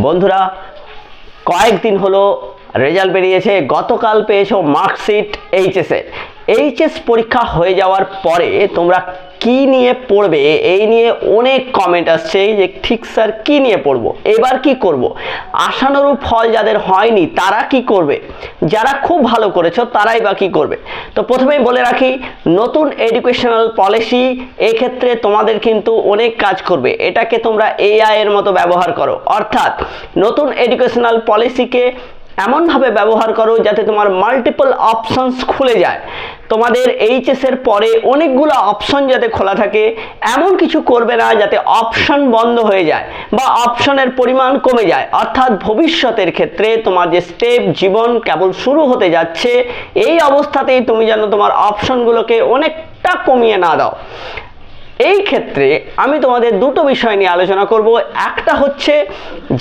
বন্ধুরা কয়েকদিন হলো রেজাল্ট বেরিয়েছে গতকাল পেয়েছ মার্কশিট এইচএসে এইচএস পরীক্ষা হয়ে যাওয়ার পরে তোমরা কি নিয়ে পড়বে? এই নিয়ে অনেক কমেন্ট আসছে যে ঠিক স্যার কি নিয়ে পড়ব? এবার কি করব। আশানুরূপ ফল যাদের হয়নি, তারা কি করবে? যারা খুব ভালো করেছ, তারাই বা কি করবে? তো প্রথমেই বলে রাখি, নতুন এডুকেশনাল পলিসি এক্ষেত্রে তোমাদের কিন্তু অনেক কাজ করবে। এটাকে তোমরা এআই এর মতো ব্যবহার করো। অর্থাৎ, নতুন এডুকেশনাল পলিসিকে এমনভাবে ব্যবহার করো যাতে তোমার মাল্টিপল অপশনস খুলে যায়। তোমাদের এইচএস এর পরে অনেকগুলো অপশন যাতে খোলা থাকে, এমন কিছু করবে না যাতে অপশন বন্ধ হয়ে যায় বা অপশনের পরিমাণ কমে যায়। অর্থাৎ ভবিষ্যতের ক্ষেত্রে তোমার যে স্টেপ জীবন কেবল শুরু হতে যাচ্ছে, এই অবস্থাতেই তুমি যেন তোমার অপশনগুলোকে অনেকটা কমিয়ে না দাও। এই ক্ষেত্রে আমি তোমাদের দুটো বিষয় নিয়ে আলোচনা করব। একটা হচ্ছে,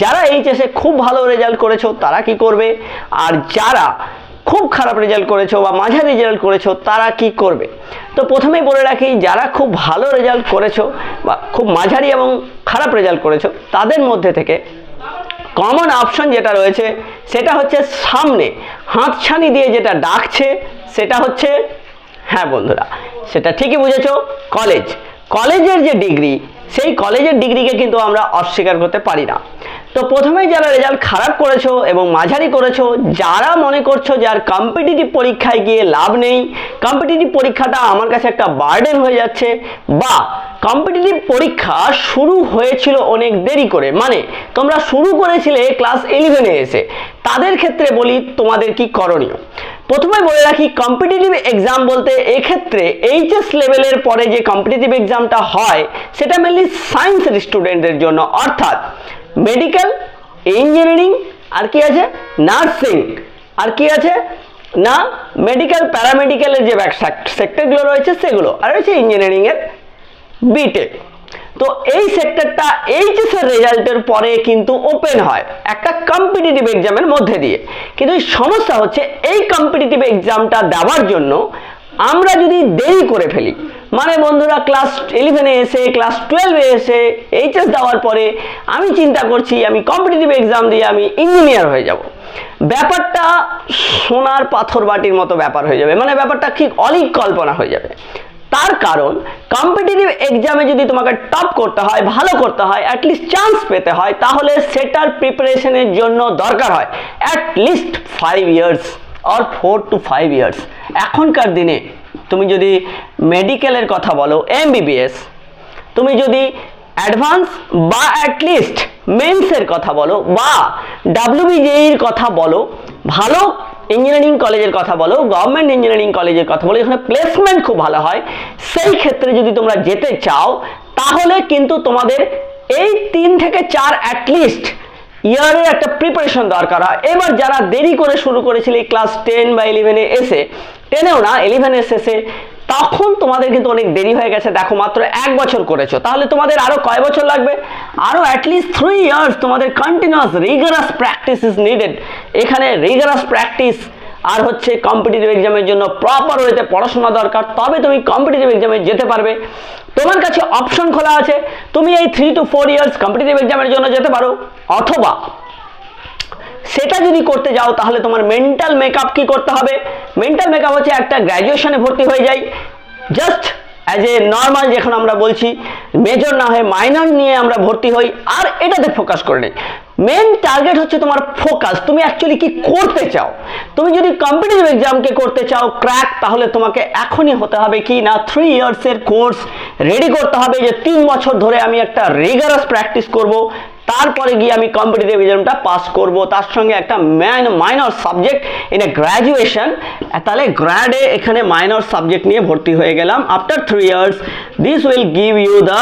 যারা এইচএসে খুব ভালো রেজাল্ট করেছ, তারা কি করবে? আর যারা খুব খারাপ রেজাল্ট করেছ বা মাঝারি রেজাল্ট করেছ, তারা কি করবে? তো প্রথমেই বলে রাখি, যারা খুব ভালো রেজাল্ট করেছ বা খুব মাঝারি এবং খারাপ রেজাল্ট করেছ, তাদের মধ্যে থেকে কমন অপশন যেটা রয়েছে, সেটা হচ্ছে সামনে। হাতছানি দিয়ে যেটা ডাকছে, সেটা হচ্ছে হ্যাঁ বন্ধুরা, সেটা ঠিকই বুঝেছ কলেজ কলেজের যে ডিগ্রি সেই কলেজের ডিগ্রিকে কিন্তু আমরা অস্বীকার করতে পারি না। তো প্রথমেই যারা রেজাল্ট খারাপ করেছ এবং মাঝারি করেছ, যারা মনে করছ যে আর কম্পিটিটিভ পরীক্ষায় গিয়ে লাভ নেই কম্পিটিটিভ পরীক্ষাটা আমার কাছে একটা বার্ডেন হয়ে যাচ্ছে, বা কম্পিটিটিভ পরীক্ষা শুরু হয়েছিল অনেক দেরি করে। মানে তোমরা শুরু করেছিলে ক্লাস ইলেভেনে এসে। তাদের ক্ষেত্রে বলি, তোমাদের কি করণীয়? প্রথমে বলে রাখি কম্পিটিটিভ এক্সাম বলতে এক্ষেত্রে এইচএস লেভেলের পরে যে কম্পিটিটিভ এক্সামটা হয়, সেটা মেনলি সায়েন্সের স্টুডেন্টদের জন্য। অর্থাৎ মেডিকেল, ইঞ্জিনিয়ারিং, আর কি আছে? নার্সিং। আর কি আছে? না, মেডিকেল প্যারামেডিক্যালের যে সেক্টরগুলো রয়েছে সেগুলো। আর রয়েছে ইঞ্জিনিয়ারিংয়ের বিটেক তো এই সেক্টরটা এইচএস এর রেজাল্টের পরে কিন্তু ওপেন হয় একটা কম্পিটিটিভ এক্সামের মধ্যে দিয়ে। কিন্তু সমস্যা হচ্ছে, এই কম্পিটিটিভ এক্সামটা দেওয়ার জন্য আমরা যদি দেরি করে ফেলি মানে বন্ধুরা ক্লাস ইলেভেনে এসে ক্লাস টুয়েলভে এসে এইচএস দেওয়ার পরে আমি চিন্তা করছি, আমি কম্পিটিটিভ এক্সাম দিয়ে আমি ইঞ্জিনিয়ার হয়ে যাব। ব্যাপারটা সোনার পাথর বাটির মতো ব্যাপার হয়ে যাবে। মানে ব্যাপারটা ঠিক অলিক কল্পনা হয়ে যাবে। তার কারণ কম্পিটিটিভ এক্সামে যদি তোমাকে টপ করতে হয়, ভালো করতে হয় অ্যাটলিস্ট চান্স পেতে হয়, তাহলে সেটার প্রিপারেশনের জন্য দরকার হয়। At least five years or four to five years এখনকার দিনে তুমি যদি মেডিকেলের কথা বলো এমবিবিএস তুমি যদি অ্যাডভান্স বা অ্যাটলিস্ট মেন্সের কথা বলো বা ডাব্লিউবিজেইর কথা বলো, ভালো ইঞ্জিনিয়ারিং কলেজের কথা বলো গভর্নমেন্ট ইঞ্জিনিয়ারিং কলেজের কথা বলো, এখানে প্লেসমেন্ট খুব ভালো হয়। সেই ক্ষেত্রে যদি তোমরা যেতে চাও, তাহলে কিন্তু তোমাদের এই তিন থেকে চার অ্যাটলিস্ট ইয়ারের একটা প্রিপারেশন দরকার হয়। এবার যারা দেরি করে শুরু করেছিল ক্লাস টেন বা ইলেভেনে এসে টেনেও না ইলেভেনে এসে তখন তোমাদের কিন্তু অনেক দেরি হয়ে গেছে, দেখো মাত্র এক বছর করেছ। তাহলে তোমাদের আরও কয় বছর লাগবে? আরও অ্যাটলিস্ট থ্রি ইয়ার্স তোমাদের continuous rigorous practice is needed এখানে রিগারাস প্র্যাকটিস আর হচ্ছে কম্পিটিটিভ এক্সামের জন্য প্রপার ওয়েতে পড়াশোনা দরকার, তবে তুমি কম্পিটিটিভ এক্সামে যেতে পারবে। তোমার কাছে অপশন খোলা আছে, তুমি এই three to four years competitive এক্সামের জন্য যেতে পারো, অথবা সেটা যদি করতে যাও, তাহলে তোমার মেন্টাল মেকআপ কি করতে হবে? মেন্টাল মেকআপ হচ্ছে একটা গ্র্যাজুয়েশনে ভর্তি হয়ে যাই। জাস্ট অ্যাজ এ নর্মাল যেখানে আমরা বলছি মেজর না হয়ে মাইনর নিয়ে আমরা ভর্তি হই, আর এটাতে ফোকাস করে নিই। মেন টার্গেট হচ্ছে তোমার ফোকাস তুমি অ্যাকচুয়ালি কি করতে চাও? তুমি যদি কম্পিটিটিভ এক্সামকে করতে চাও ক্র্যাক তাহলে তোমাকে এখনই হতে হবে কি না থ্রি ইয়ার্সের কোর্স রেডি করতে হবে যে তিন বছর ধরে আমি একটা রিগারাস প্র্যাকটিস করব, তারপরে গিয়ে আমি কম্পিটিটিভ এক্সামটা পাস করব, তার সঙ্গে একটা main minor subject in a graduation তাহলে গ্র্যাডে এখানে মাইনর সাবজেক্ট নিয়ে ভর্তি হয়ে গেলাম। After three years this will give you the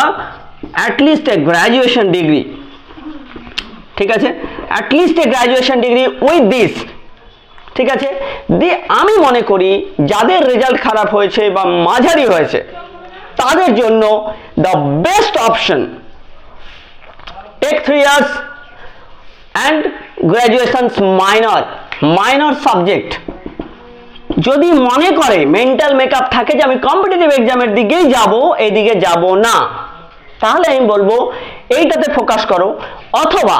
at least a graduation degree ঠিক আছে? At least a graduation degree with this ঠিক আছে? দি আমি মনে করি যাদের রেজাল্ট খারাপ হয়েছে বা মাঝারি হয়েছে, তাদের জন্য the best option take three years and graduations minor minor subject যদি মনে করে মেন্টাল মেকআপ থাকে যে আমি কম্পিটিটিভ এক্সামের দিকেই যাব, এদিকে যাব না, তাহলে আমি বলব এইটাতে ফোকাস করো, অথবা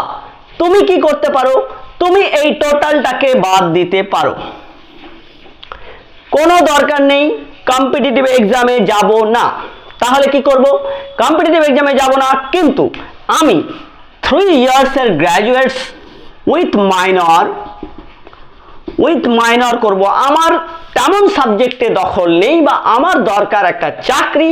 তুমি কি করতে পারো? তুমি এই টোটালটাকে বাদ দিতে পারো। কোনো দরকার নেই কম্পিটিটিভ এক্সামে যাব না। তাহলে কি করব? কম্পিটিটিভ এক্সামে যাব না, কিন্তু আমি three ইয়ার্সের graduates with minor with minor করব। আমার তেমন সাবজেক্টে দখল নেই বা আমার দরকার একটা চাকরি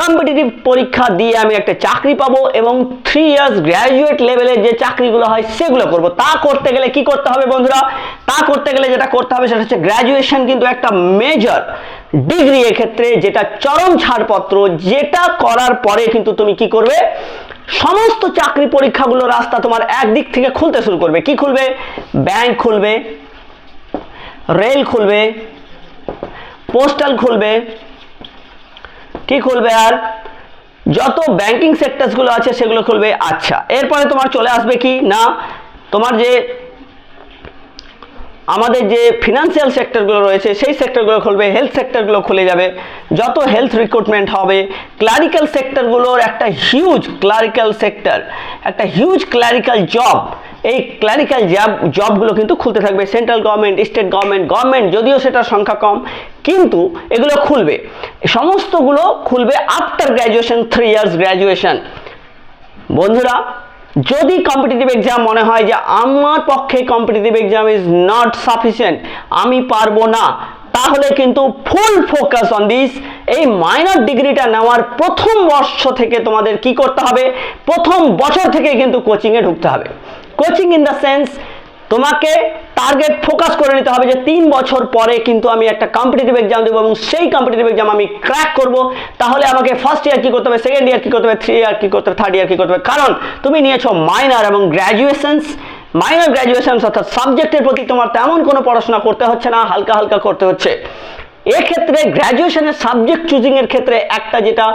কম্পিটিটিভ পরীক্ষা দিয়ে আমি একটা চাকরি পাবো এবং থ্রি ইয়ার্স গ্র্যাজুয়েট লেভেলের যে চাকরিগুলো হয় সেগুলো করব। তা করতে গেলে কি করতে হবে বন্ধুরা? তা করতে গেলে যেটা করতে হবে সেটা হচ্ছে গ্র্যাজুয়েশন কিন্তু একটা মেজর ডিগ্রি এক্ষেত্রে যেটা চরম ছাড়পত্র, যেটা করার পরে কিন্তু তুমি কি করবে? সমস্ত চাকরি পরীক্ষাগুলো রাস্তা তোমার একদিক থেকে খুলতে শুরু করবে। কি খুলবে? ব্যাংক খুলবে, রেল খুলবে, পোস্টাল খুলবে কি খুলবে আর? যত ব্যাংকিং সেক্টরসগুলো আছে সেগুলো খুলবে আচ্ছা। এরপরে তোমার চলে আসবে কি? না, তোমার যে আমাদের যে ফিনান্সিয়াল সেক্টরগুলো রয়েছে, সেই সেক্টরগুলো খুলবে হেলথ সেক্টরগুলো খুলে যাবে। যত হেলথ রিক্রুটমেন্ট হবে ক্লারিক্যাল সেক্টরগুলোর একটা হিউজ ক্লারিক্যাল সেক্টর একটা হিউজ ক্লারিক্যাল জব এই ক্লারিক্যাল জব জবগুলো কিন্তু খুলতে থাকবে। Central government state government government যদিও সেটার সংখ্যা কম কিন্তু এগুলো খুলবে। সমস্তগুলো খুলবে after graduation three years graduation বন্ধুরা, যদি কম্পিটিটিভ এক্সাম মনে হয় যে আমার পক্ষে competitive exam is not sufficient আমি পারব না, তাহলে কিন্তু ফুল ফোকাস অন দিস এই মাইনর ডিগ্রিটা নেওয়ার প্রথম বর্ষ থেকে তোমাদের কি করতে হবে? প্রথম বছর থেকে কিন্তু কোচিংয়ে ঢুকতে হবে। কোচিং ইন দ্য সেন্স তোমাকে টার্গেট ফোকাস করে নিতে হবে যে তিন বছর পরে কিন্তু আমি একটা কম্পিটিটিভ এক্সাম দেবো এবং সেই কম্পিটিটিভ এক্সাম আমি ক্র্যাক করব। তাহলে আমাকে ফার্স্ট ইয়ার কি করতে হবে সেকেন্ড ইয়ার কি করতে হবে থ্রি ইয়ার কি করতে হবে থার্ড ইয়ার কি করতে হবে? কারণ তুমি নিয়েছো মাইনার এবং গ্র্যাজুয়েশনস মাইনার গ্র্যাজুয়েশন অর্থাৎ সাবজেক্টের প্রতি তোমার তেমন কোনো পড়াশোনা করতে হচ্ছে না, হালকা হালকা করতে হচ্ছে। এক্ষেত্রে গ্র্যাজুয়েশনের সাবজেক্ট চুজিংয়ের ক্ষেত্রে একটা যেটা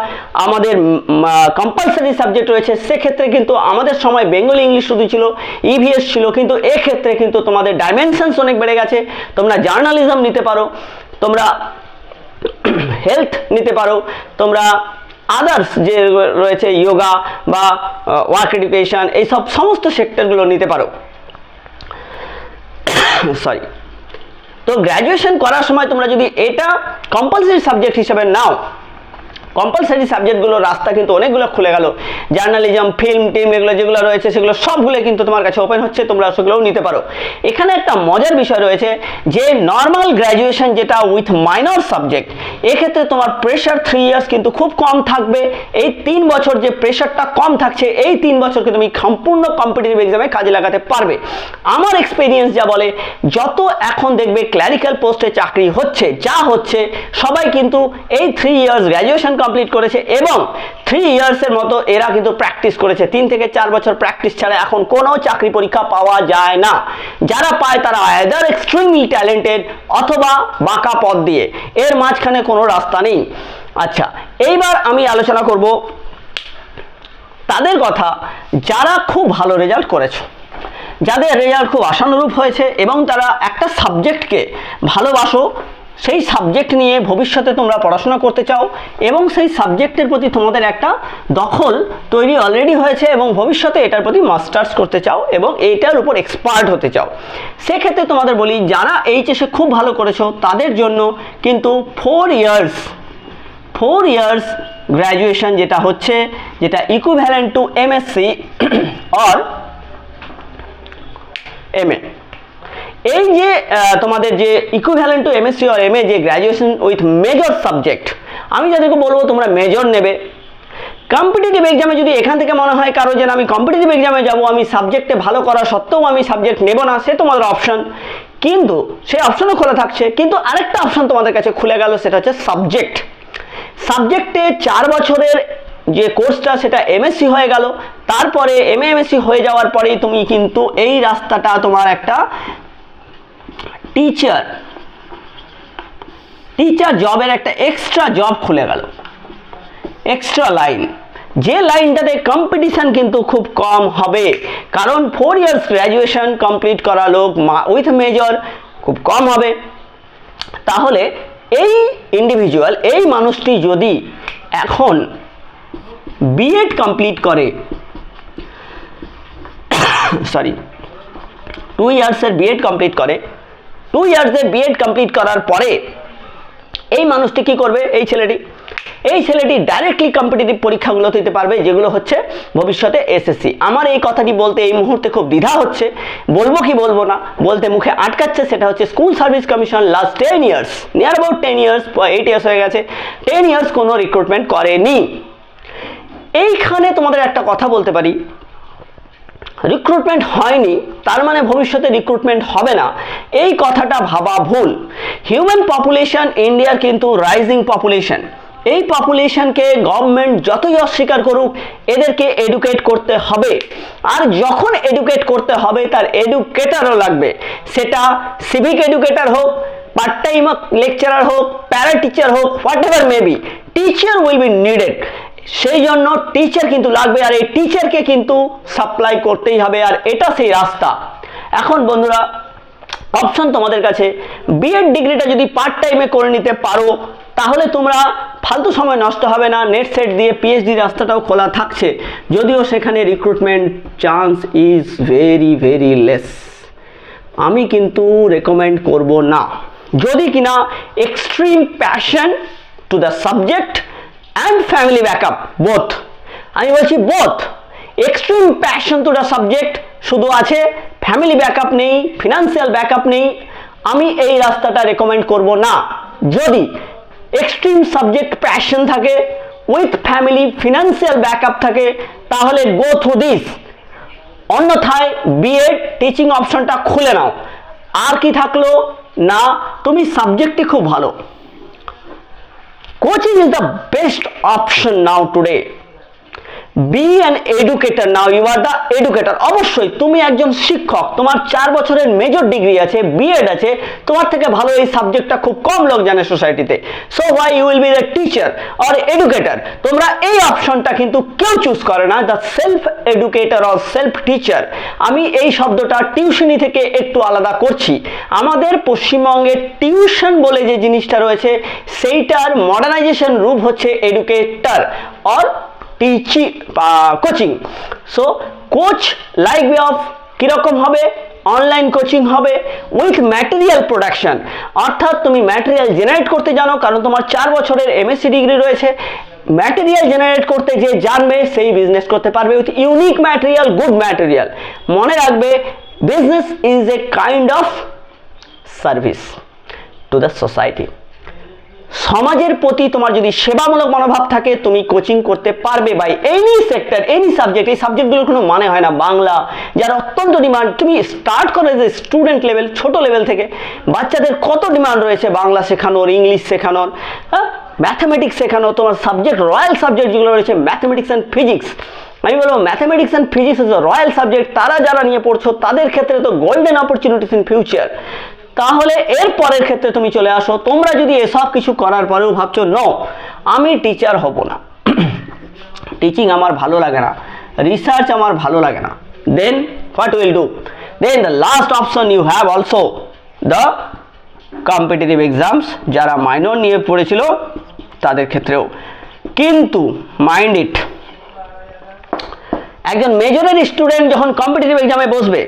আমাদের কম্পালসারি সাবজেক্ট রয়েছে, সেক্ষেত্রে কিন্তু আমাদের সময় বেঙ্গলি ইংলিশ শুধু ছিল ইভিএস ছিল, কিন্তু এক্ষেত্রে কিন্তু তোমাদের ডাইমেনশনস অনেক বেড়ে গেছে, তোমরা জার্নালিজম নিতে পারো, তোমরা হেলথ নিতে পারো, তোমরা আদার্স যে রয়েছে যোগা বা ওয়ার্ক এডুকেশন এইসব সমস্ত সেক্টরগুলো নিতে পারো। সরি তো গ্র্যাজুয়েশন করার সময় তোমরা যদি এটা কম্পালসারি সাবজেক্ট হিসেবে নাও কম্পালসারি সাবজেক্টগুলো রাস্তা কিন্তু অনেকগুলো খুলে গেল। জার্নালিজম ফিল্ম টিম এগুলো যেগুলো রয়েছে, সেগুলো সবগুলো কিন্তু তোমার কাছে ওপেন হচ্ছে, তোমরা সেগুলোও নিতে পারো। এখানে একটা মজার বিষয় রয়েছে যে নর্মাল গ্র্যাজুয়েশন যেটা উইথ মাইনর সাবজেক্ট এক্ষেত্রে তোমার প্রেশার থ্রি ইয়ার্স কিন্তু খুব কম থাকবে। এই তিন বছর যে প্রেশারটা কম থাকছে, এই তিন বছরকে তুমি সম্পূর্ণ কম্পিটিটিভ এক্সামে কাজে লাগাতে পারবে। আমার এক্সপিরিয়েন্স যা বলে, যত এখন দেখবে ক্ল্যারিক্যাল পোস্টে চাকরি হচ্ছে, যা হচ্ছে, সবাই কিন্তু এই থ্রি ইয়ার্স গ্র্যাজুয়েশন কমপ্লিট করেছে এবং থ্রি ইয়ার্সের মতো এরা কিন্তু প্র্যাকটিস করেছে। তিন থেকে চার বছর প্র্যাকটিস ছাড়া এখন কোনো চাকরি পরীক্ষা পাওয়া যায় না। যারা পায় তারা আয়দার এক্সট্রিমলি ট্যালেন্টেড অথবা বাঁকা পথ দিয়ে। এর মাঝখানে কোনো রাস্তা নেই। আচ্ছা এইবার আমি আলোচনা করব তাদের কথা যারা খুব ভালো রেজাল্ট করেছ। যাদের রেজাল্ট খুব আশানুরূপ হয়েছে এবং তারা একটা সাবজেক্টকে ভালোবাসো সেই সাবজেক্ট নিয়ে ভবিষ্যতে তোমরা পড়াশোনা করতে চাও এবং সেই সাবজেক্টের প্রতি তোমাদের একটা দখল তৈরি অলরেডি হয়েছে এবং ভবিষ্যতে এটার প্রতি মাস্টার্স করতে চাও এবং এইটার উপর এক্সপার্ট হতে চাও। সেক্ষেত্রে তোমাদের বলি, যারা এইচএসে খুব ভালো করেছ, তাদের জন্য কিন্তু four years four years graduation যেটা হচ্ছে, যেটা ইকুইভ্যালেন্ট টু এমএসসি অর এই যে তোমাদের যে ইকুইভ্যালেন্ট টু এমএসসি আর এমএ যে গ্র্যাজুয়েশন উইথ মেজর সাবজেক্ট আমি যাদেরকে বলব তোমরা মেজর নেবে। কম্পিটিটিভ এক্সামে যদি এখান থেকে মনে হয় কারও যে না, আমি কম্পিটিটিভ এক্সামে যাব আমি সাবজেক্টে ভালো করা সত্ত্বেও আমি সাবজেক্ট নেব না সে তোমাদের অপশন কিন্তু সেই অপশনও খোলা থাকছে কিন্তু আরেকটা অপশন তোমাদের কাছে খুলে গেল সেটা হচ্ছে সাবজেক্ট সাবজেক্টে চার বছরের যে কোর্সটা সেটা এমএসসি হয়ে গেল। তারপরে এম এমএসসি হয়ে যাওয়ার পরেই তুমি কিন্তু এই রাস্তাটা তোমার একটা টিচার টিচার জবের একটা এক্সট্রা জব খুলে গেল। এক্সট্রা লাইন যে লাইনটাতে কম্পিটিশন কিন্তু খুব কম হবে। কারণ ফোর ইয়ার্স গ্র্যাজুয়েশন কমপ্লিট করা লোক উইথ মেজর খুব কম হবে। তাহলে এই ইন্ডিভিজুয়াল এই মানুষটি যদি এখন বিএড কমপ্লিট করে সরি টু ইয়ার্সের বিএড কমপ্লিট করে টু ইয়ার্সের বিএড কমপ্লিট করার পরে এই মানুষটি কি করবে? এই ছেলেটি। এই ছেলেটি ডাইরেক্টলি কম্পিটিটিভ পরীক্ষাগুলো দিতে পারবে, যেগুলো হচ্ছে ভবিষ্যতে এসএসসি আমার এই কথাটি বলতে এই মুহূর্তে খুব দ্বিধা হচ্ছে। বলব কি বলব না? বলতে মুখে আটকাচ্ছে, সেটা হচ্ছে school service commission last ten years near about ten years eight years হয়ে গেছে। টেন ইয়ার্স কোনো রিক্রুটমেন্ট করেনি। এইখানে তোমাদের একটা কথা বলতে পারি। রিক্রুটমেন্ট হয়নি। তার মানে ভবিষ্যতে রিক্রুটমেন্ট হবে না। এই কথাটা ভাবা ভুল। হিউম্যান পপুলেশন ইন্ডিয়ার কিন্তু রাইজিং পপুলেশন এই পপুলেশনকে গভর্নমেন্ট যতই অস্বীকার করুক, এদেরকে এডুকেট করতে হবে। আর যখন এডুকেট করতে হবে, তার এডুকেটারও লাগবে। সেটা সিভিক এডুকেটার হোক পার্ট টাইম লেকচারার হোক প্যারা টিচার হোক whatever maybe teacher will be needed সেই জন্য টিচার কিন্তু লাগবে আর এই টিচারকে কিন্তু সাপ্লাই করতেই হবে আর এটা সেই রাস্তা। এখন বন্ধুরা অপশন তোমাদের কাছে। বিএড ডিগ্রিটা যদি পার্ট টাইমে করে নিতে পারো, তাহলে তোমরা ফালতু সময় নষ্ট হবে না। নেট সেট দিয়ে পিএইচডি রাস্তাটাও খোলা থাকছে। যদিও সেখানে recruitment chance is very very less আমি কিন্তু রেকমেন্ড করব না। যদি কিনা extreme passion to the subject and family backup both আমি বলছি both extreme passion to the subject শুধু আছে ফ্যামিলি ব্যাকআপ নেই ফিনান্সিয়াল ব্যাকআপ নেই, আমি এই রাস্তাটা রেকমেন্ড করব না। যদি এক্সট্রিম সাবজেক্ট প্যাশন থাকে উইথ ফ্যামিলি ফিনান্সিয়াল ব্যাকআপ থাকে, তাহলে গো থ্রু দিস অন্যথায় বিএড টিচিং অপশনটা খুলে নাও। আর কি থাকল? না, তুমি সাবজেক্টই খুব ভালো। Coaching is the best option now today be an educator now you are the educator অবশ্যই তুমি একজন শিক্ষক। তোমার চার বছরের মেজর ডিগ্রি আছে বিএড আছে। তোমার থেকে ভালো এই সাবজেক্টটা খুব কম লোক জানে সোসাইটিতে so why you will be the teacher or educator তোমরা এই অপশনটা কিন্তু কেউ চুজ করে না the self educator or self teacher আমি এই শব্দটা টিউশনি থেকে একটু আলাদা করছি। আমাদের পশ্চিমবঙ্গে টিউশন বলে যে জিনিসটা রয়েছে, সেইটার মডার্নাইজেশন রূপ হচ্ছে educator or teach coaching so coach like way of কীরকম হবে? অনলাইন কোচিং হবে উইথ ম্যাটেরিয়াল প্রোডাকশন অর্থাৎ তুমি ম্যাটেরিয়াল জেনারেট করতে জানো, কারণ তোমার চার বছরের এমএসসি ডিগ্রি রয়েছে। ম্যাটেরিয়াল জেনারেট করতে যে জানবে, সেই বিজনেস করতে পারবে with unique material good material মনে রাখবে business is a kind of service to the society সমাজের প্রতি তোমার যদি সেবামূলক মনোভাব থাকে, তুমি কোচিং করতে পারবে by any sector any subject এই সাবজেক্টগুলোর কোনো মানে হয় না। বাংলা, যার অত্যন্ত ডিমান্ড তুমি স্টার্ট করে যে স্টুডেন্ট লেভেল ছোট লেভেল থেকে। বাচ্চাদের কত ডিমান্ড রয়েছে? বাংলা শেখানোর ইংলিশ শেখানোর হ্যাঁ? ম্যাথামেটিক্স শেখানো তোমার সাবজেক্ট রয়্যাল সাবজেক্ট যেগুলো রয়েছে ম্যাথামেটিক্স অ্যান্ড ফিজিক্স আমি বলব mathematics and physics royal subject তারা যারা নিয়ে পড়ছো, তাদের ক্ষেত্রে তো গোল্ডেন অপরচুনিটিস ইন ফিউচার তাহলে এর পরের ক্ষেত্রে তুমি চলে আসো। তোমরা যদি এসব কিছু করার পরেও ভাবছ, ন, আমি টিচার হব না। টিচিং আমার ভালো লাগে না। রিসার্চ আমার ভালো লাগে না। Then what will do then the last option you have also the competitive exams যারা মাইনর নিয়ে পড়েছিল, তাদের ক্ষেত্রেও। কিন্তু মাইন্ড ইট একজন মেজরের স্টুডেন্ট যখন কম্পিটিটিভ এক্সামে বসবে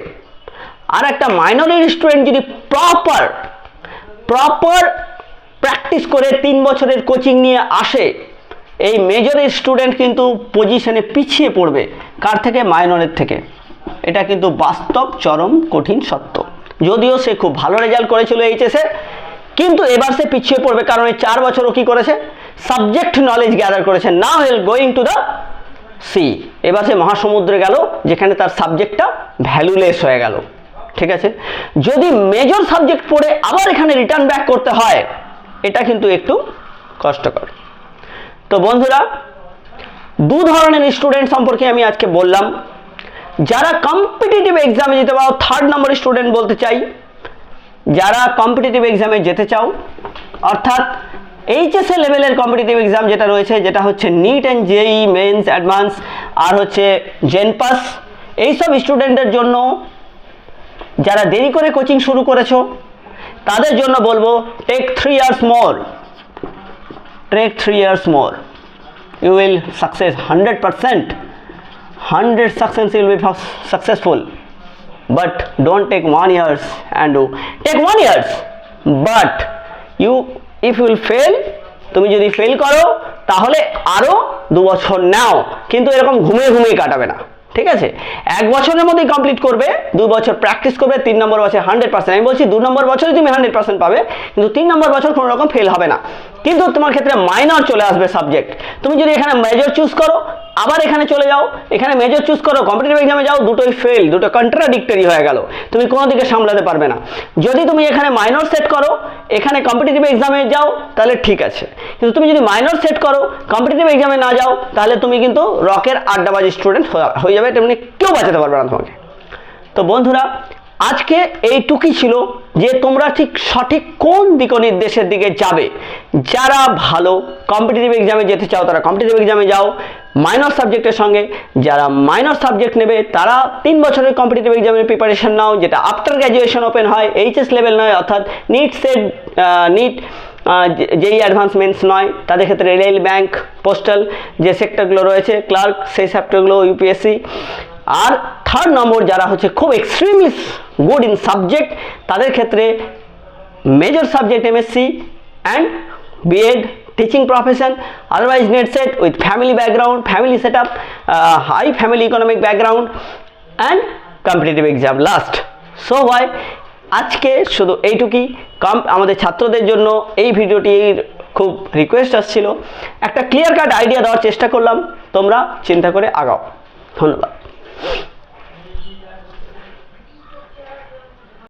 আর একটা মাইনরের স্টুডেন্ট যদি প্রপার প্রপার প্র্যাকটিস করে তিন বছরের কোচিং নিয়ে আসে, এই মেজরের স্টুডেন্ট কিন্তু পজিশনে পিছিয়ে পড়বে। কার থেকে? মাইনরের থেকে। এটা কিন্তু বাস্তব, চরম, কঠিন সত্য। যদিও সে খুব ভালো রেজাল্ট করেছিল এইচএসে কিন্তু এবার সে পিছিয়ে পড়বে কারণ এই চার বছরও কী করেছে? সাবজেক্ট নলেজ গ্যাদার করেছে। না he'll going to the sea এবার সে মহাসমুদ্রে গেল, যেখানে তার সাবজেক্টটা ভ্যালুলেস হয়ে গেল। ঠিক আছে? যদি মেজর সাবজেক্ট পড়ে আবার এখানে রিটার্ন ব্যাক করতে হয়, এটা কিন্তু একটু কষ্টকর। তো বন্ধুরা, দু ধরনের স্টুডেন্ট সম্পর্কে আমি আজকে বললাম। যারা কম্পিটিটিভ এক্সামে যেতে পারো থার্ড নম্বর স্টুডেন্ট বলতে চাই, যারা কম্পিটিটিভ এক্সামে যেতে চাও, অর্থাৎ এইচএসএ লেভেলের কম্পিটিটিভ এক্সাম যেটা রয়েছে, যেটা হচ্ছে NEET and JEE mains advance আর হচ্ছে জেনপাস এইসব স্টুডেন্টের জন্য যারা দেরি করে কোচিং শুরু করেছ, তাদের জন্য বলব take three years more take three years more you will success hundred percent hundred success you'll be successful but don't take one years and do take one years but you if you fail তুমি যদি fail করো, তাহলে আরও দু বছর নাও। কিন্তু এরকম ঘুমিয়ে ঘুমিয়ে কাটাবে না। ঠিক আছে? এক বছরের মধ্যেই কমপ্লিট করবে দু বছর প্র্যাকটিস করবে, তিন নম্বর বছর হান্ড্রেড পার্সেন্ট আমি বলছি, দু নম্বর বছরে তুমি হান্ড্রেড পার্সেন্ট পাবে, কিন্তু তিন নম্বর বছর কোনো রকম ফেল হবে না। কিন্তু তোমার ক্ষেত্রে মাইনর চলে আসবে সাবজেক্ট তুমি যদি এখানে মেজর চুজ করো, আবার এখানে চলে যাও, এখানে মেজর চুজ করো কম্পিটিটিভ এক্সামে যাও, দুটোই ফেল দুটো কন্ট্রাডিক্টরি হয়ে গেল। তুমি কোনো দিকে সামলাতে পারবে না। যদি তুমি এখানে মাইনর সেট করো, এখানে কম্পিটিটিভ এক্সামে যাও, তাহলে ঠিক আছে। কিন্তু তুমি যদি মাইনর সেট করো কম্পিটিটিভ এক্সামে না যাও, তাহলে তুমি কিন্তু রকের আড্ডাবাজি স্টুডেন্ট হয়ে যাবে, তেমনি কেউ বাঁচাতে পারবে না তোমাকে। তো বন্ধুরা আজকে এইটুকুই ছিল যে তোমরা ঠিক সঠিক কোন দিক নির্দেশের দিকে যাবে। যারা ভালো কম্পিটিটিভ এক্সামে যেতে চাও, তারা কম্পিটিটিভ এক্সামে যাও। মাইনর সাবজেক্টের সঙ্গে যারা মাইনর সাবজেক্ট নেবে, তারা তিন বছরের কম্পিটিটিভ এক্সামের প্রিপারেশন নাও, যেটা আফটার গ্র্যাজুয়েশন ওপেন হয় এইচএস লেভেল নয়, অর্থাৎ নিট সেট নিট যেই অ্যাডভান্সমেন্টস নয়, তাদের ক্ষেত্রে রেল, ব্যাংক পোস্টাল যে সেক্টরগুলো রয়েছে ক্লার্ক সেই সেক্টরগুলো ইউপিএসসি আর থার্ড নম্বর যারা হচ্ছে খুব এক্সট্রিমলি গুড ইন সাবজেক্ট তাদের ক্ষেত্রে major subject MSc and BEd teaching profession otherwise NET SET with family background family set up high family economic background and competitive exam last so why আজকে শুধু এইটুকুই। কম আমাদের ছাত্রদের জন্য এই ভিডিওটির খুব রিকোয়েস্ট আসছিল। একটা ক্লিয়ার কাট আইডিয়া দেওয়ার চেষ্টা করলাম। তোমরা চিন্তা করে আগাও। ধন্যবাদ। Wait!